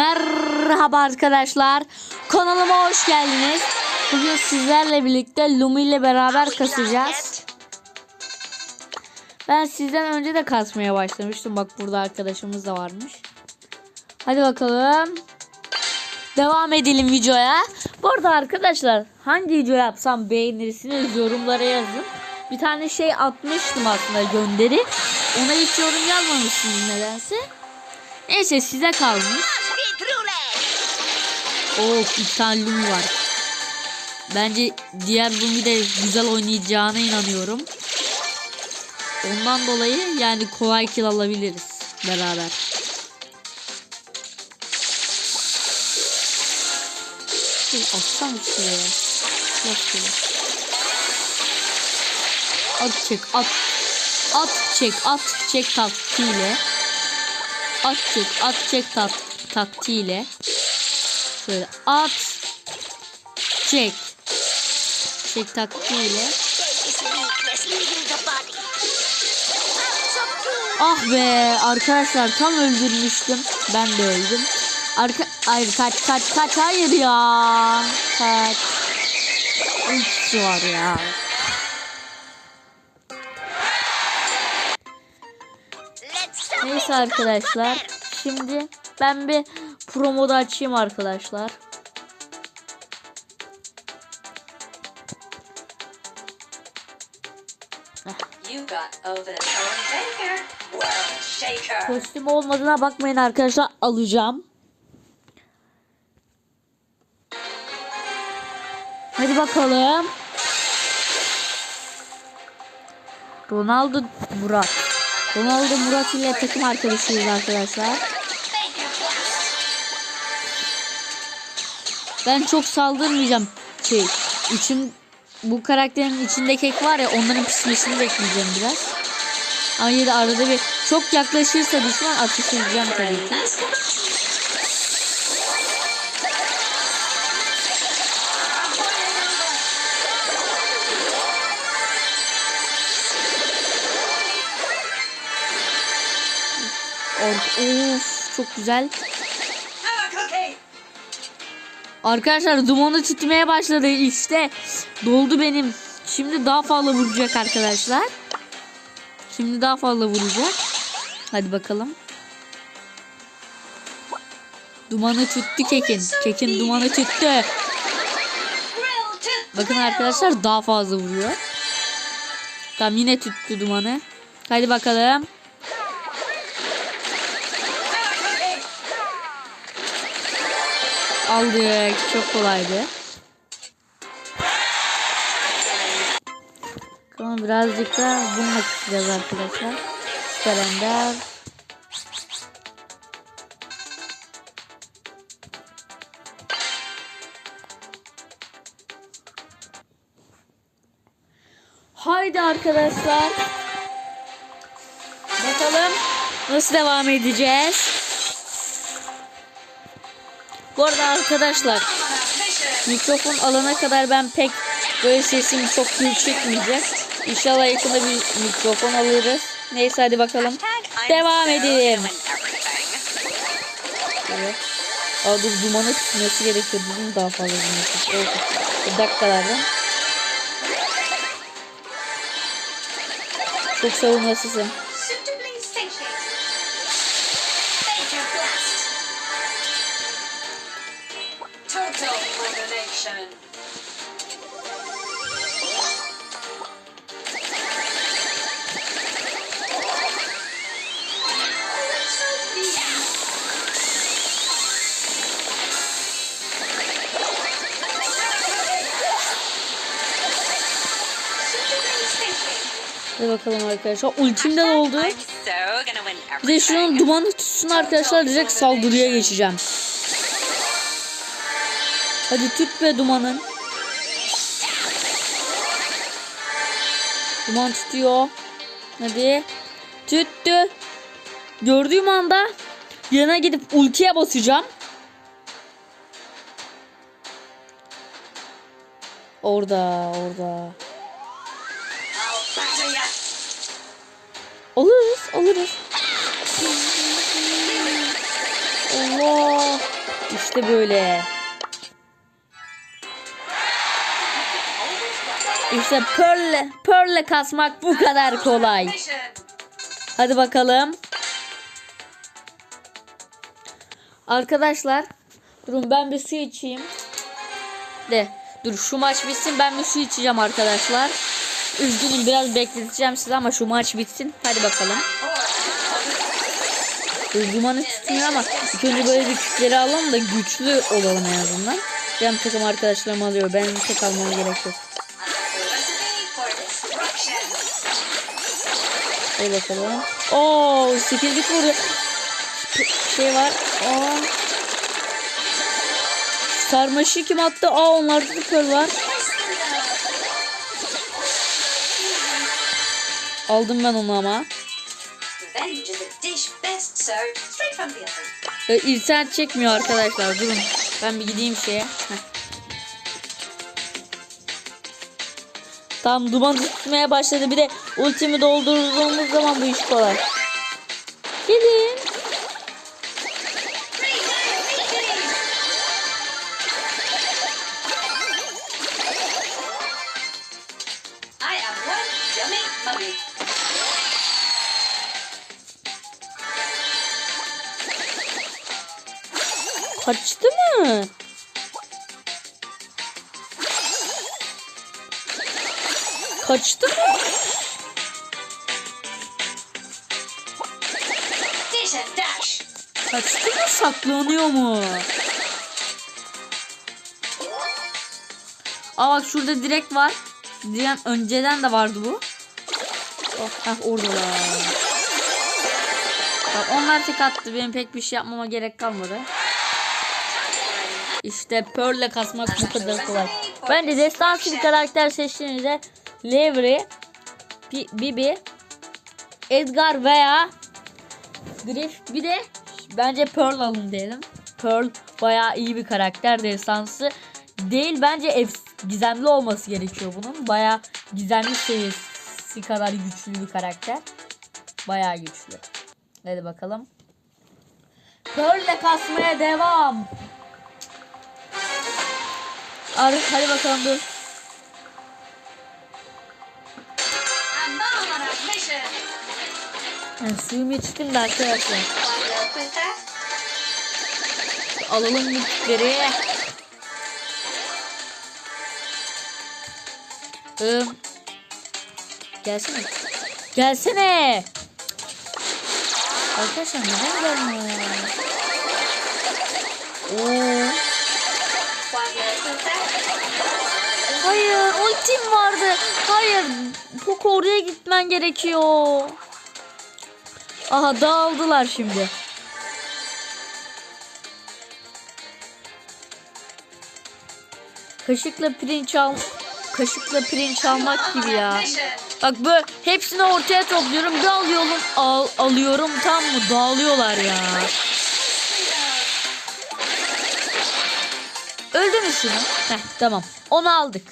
Merhaba arkadaşlar. Kanalıma hoş geldiniz. Bugün sizlerle birlikte Lumi ile beraber kasacağız. Ben sizden önce de kasmaya başlamıştım. Bak burada arkadaşımız da varmış. Hadi bakalım. Devam edelim videoya. Bu arada arkadaşlar hangi video yapsam beğenirsiniz yorumlara yazın. Bir tane şey atmıştım aslında gönderi. Ona hiç yorum yazmamışsınız nedense. Neyse size kalmış. Of Lumi var. Bence diğer Lumi de güzel oynayacağına inanıyorum. Ondan dolayı yani kolay kill alabiliriz beraber. Dur atsam şuraya. Şöyle. At çek at. At çek at çek taktiğiyle. At çek at çek tak taktiğiyle. Şöyle at çek. Çek taktiğiyle. Ah be arkadaşlar tam öldürmüştüm. Ben de öldüm. Arka hayır kaç kaç kaç hayır ya. Kaç. Ultisi var ya. Neyse arkadaşlar. Şimdi ben bir promoda açayım arkadaşlar. Kostüm olmadığına bakmayın arkadaşlar alacağım. Hadi bakalım. Ronaldo Murat. Ronaldo Murat ile takım arkadaşıyız arkadaşlar. Ben çok saldırmayacağım. Şey, içim bu karakterin içinde kek var ya onların pişmesini bekleyeceğim biraz. Ama yine arada bir çok yaklaşırsa düşman ateş edeceğim tabii ki. Of çok güzel. Arkadaşlar dumanı titmeye başladı işte. Doldu benim. Şimdi daha fazla vuracak arkadaşlar. Şimdi daha fazla vuracak. Hadi bakalım. Dumanı tüttü kekin. Kekin dumanı tüttü. Bakın arkadaşlar daha fazla vuruyor. Tamam yine tüttü dumanı. Hadi bakalım. Aldık. Çok kolaydı. Tamam birazcık da bununla kısacağız arkadaşlar. Süper Ender. Haydi arkadaşlar. Bakalım nasıl devam edeceğiz. Bu arada arkadaşlar mikrofon alana kadar ben pek böyle sesimi çok büyük çekmeyeceğim. İnşallah yakında bir mikrofon alırız. Neyse hadi bakalım. Devam edelim. Evet. Aa dur dumanı tutması gerekiyor. Bizim daha fazla dumanı. Evet. Bir dakikalarda. Çok savunmasızım. Satiated. Hadi bakalım arkadaşlar. Ultim de oldu. Bir de şunun dumanı tutsun arkadaşlar. Direkt saldırıya geçeceğim. Hadi tut be dumanın. Duman tutuyor. Hadi. Tüttü. Gördüğüm anda yana gidip ultiye basacağım. Orada, orada. Alırız, alırız. Allah. İşte böyle. İşte Pearl'le Pearl'le kasmak bu kadar kolay. Hadi bakalım. Arkadaşlar durun ben bir su içeyim. De dur şu maç bitsin ben bir su içeceğim arkadaşlar. Üzgünüm biraz bekleteceğim sizi ama şu maç bitsin. Hadi bakalım. Dumanı tutmuyor ama ilk önce böyle bir küçükleri alalım da güçlü olalım en azından. Benim takım arkadaşlarım alıyor. Benim tek almama gerek yok. Hadi bakalım. Oo, sekizlik vurdu. Şey var. Aa. Sarmaşı kim attı? Aa onlarda da pearl var. Aldım ben onu ama. Ee, internet çekmiyor arkadaşlar. Durun. Ben bir gideyim şeye. Heh. Tam duman tutmaya başladı. Bir de ultimi doldurduğumuz zaman bu iş kolay. Gelin. Kaçtı mı? Kaçtı mı? Kaçtı mı? Saklanıyor mu? Aa bak şurada direkt var. Diyen önceden de vardı bu. Oh, heh, oradalar. Bak onlar tek attı. Benim pek bir şey yapmama gerek kalmadı. İşte Pearl'le kasmak bu kadar kolay. Bence destansı bir karakter seçtiğinizde Levery, Bi- Bibi, Edgar veya Griff bir de bence Pearl alın diyelim. Pearl bayağı iyi bir karakter destansı değil bence ef- gizemli olması gerekiyor bunun. Bayağı gizemli seviyesi kadar güçlü bir karakter. Bayağı güçlü. Hadi bakalım. Pearl'le kasmaya devam. Arif hadi bakalım dur. Yani suyumu içtim de arkadaşlar. Alalım bu küpleri. Ee, gelsene. Gelsene. Arkadaşlar neden gelmiyor ya? Oo. Hayır ultim vardı. Hayır. Poco oraya gitmen gerekiyor. Aha dağıldılar şimdi. Kaşıkla pirinç al kaşıkla pirinç almak gibi ya. Bak böyle hepsini ortaya topluyorum. Bir alıyorum, al, alıyorum tam mı? Dağılıyorlar ya. Öldü mü şunu? Heh, tamam. Onu aldık.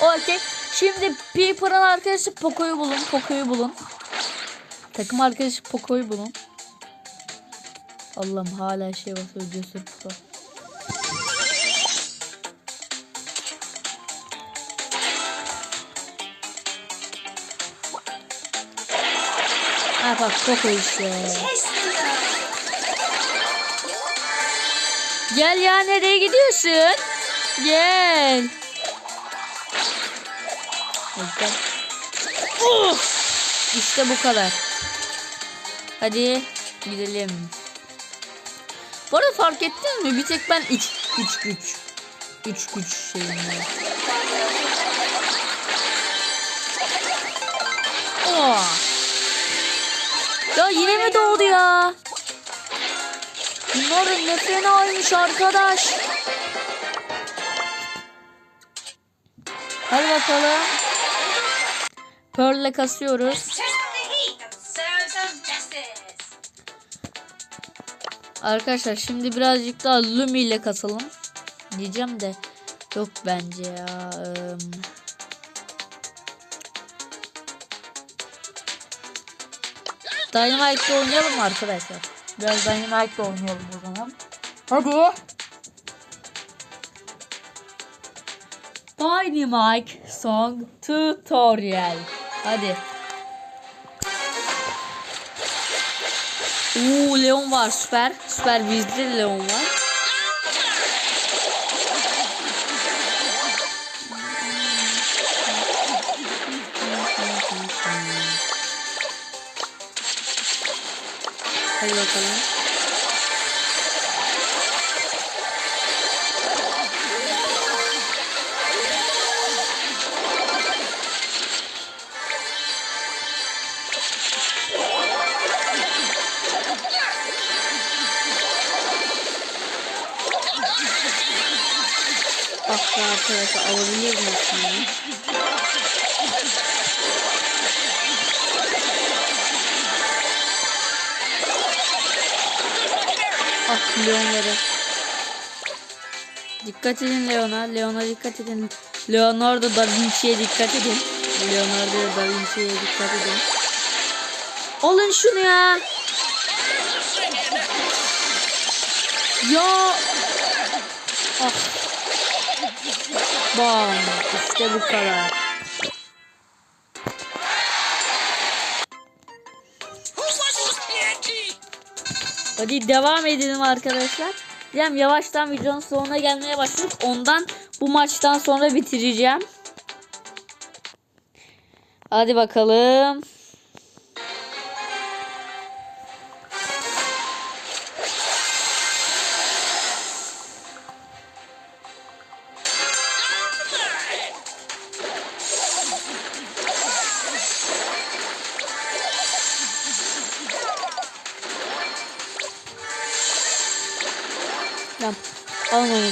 Okey. Şimdi Piper'ın arkadaşı Poco'yu bulun. Poco'yu bulun. Takım arkadaşı Poco'yu bulun. Allah'ım hala şey basıyor cesur Poco. Ha bak Poco işte. Gel ya nereye gidiyorsun? Gel. Oh! İşte bu kadar. Hadi gidelim. Bu arada fark ettiniz mi? Bir tek ben 3 3 güç. 3 güç şeyim var. Oh! Ya yine mi doğdu ya? Bunların ne fenaymış arkadaş. Hadi bakalım. Pearl'le kasıyoruz. Arkadaşlar şimdi birazcık daha Lumi ile kasalım. Diyeceğim de yok bence ya. Ee, Dynamite'la oynayalım mı arkadaşlar? Biraz Dynamite'la oynayalım o zaman. Hadi. Dynamite Song Tutorial. Hadi. Oo Leon var süper. Süper bizde Leon var. Hadi bakalım. Bak ya arkadaşlar alabilir miyim şimdi? Ah Leon'ları. Dikkat edin Leon'a. Leon'a dikkat edin. Leonardo da Vinci'ye dikkat edin. Leonardo da Vinci'ye dikkat edin. Alın şunu ya. Ya. Ah. Bam. Bu kadar. Hadi devam edelim arkadaşlar. Diyeceğim yavaştan videonun sonuna gelmeye başladık. Ondan bu maçtan sonra bitireceğim. Hadi bakalım.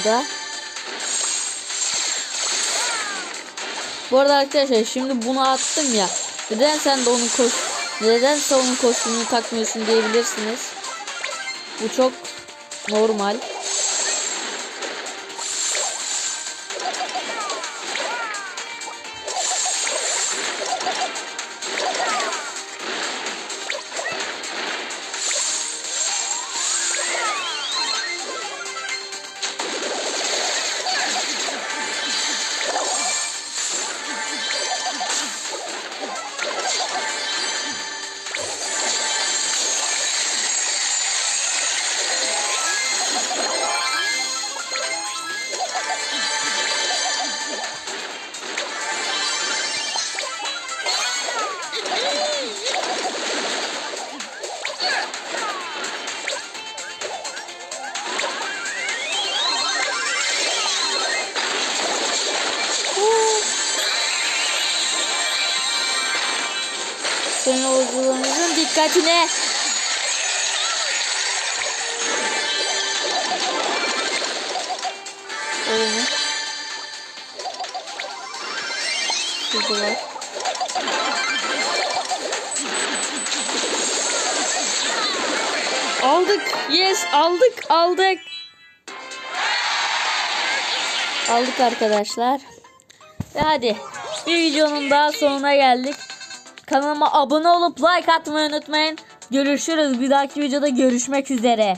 Alın onu da. Bu arada arkadaşlar şimdi bunu attım ya. Neden sen de onun kos neden sen onun kostümünü takmıyorsun diyebilirsiniz. Bu çok normal. Dikkatine. Oyunu. Güzel. Aldık. Yes aldık aldık. Aldık arkadaşlar. Ve hadi bir videonun daha sonuna geldik. Kanalıma abone olup like atmayı unutmayın. Görüşürüz. Bir dahaki videoda görüşmek üzere.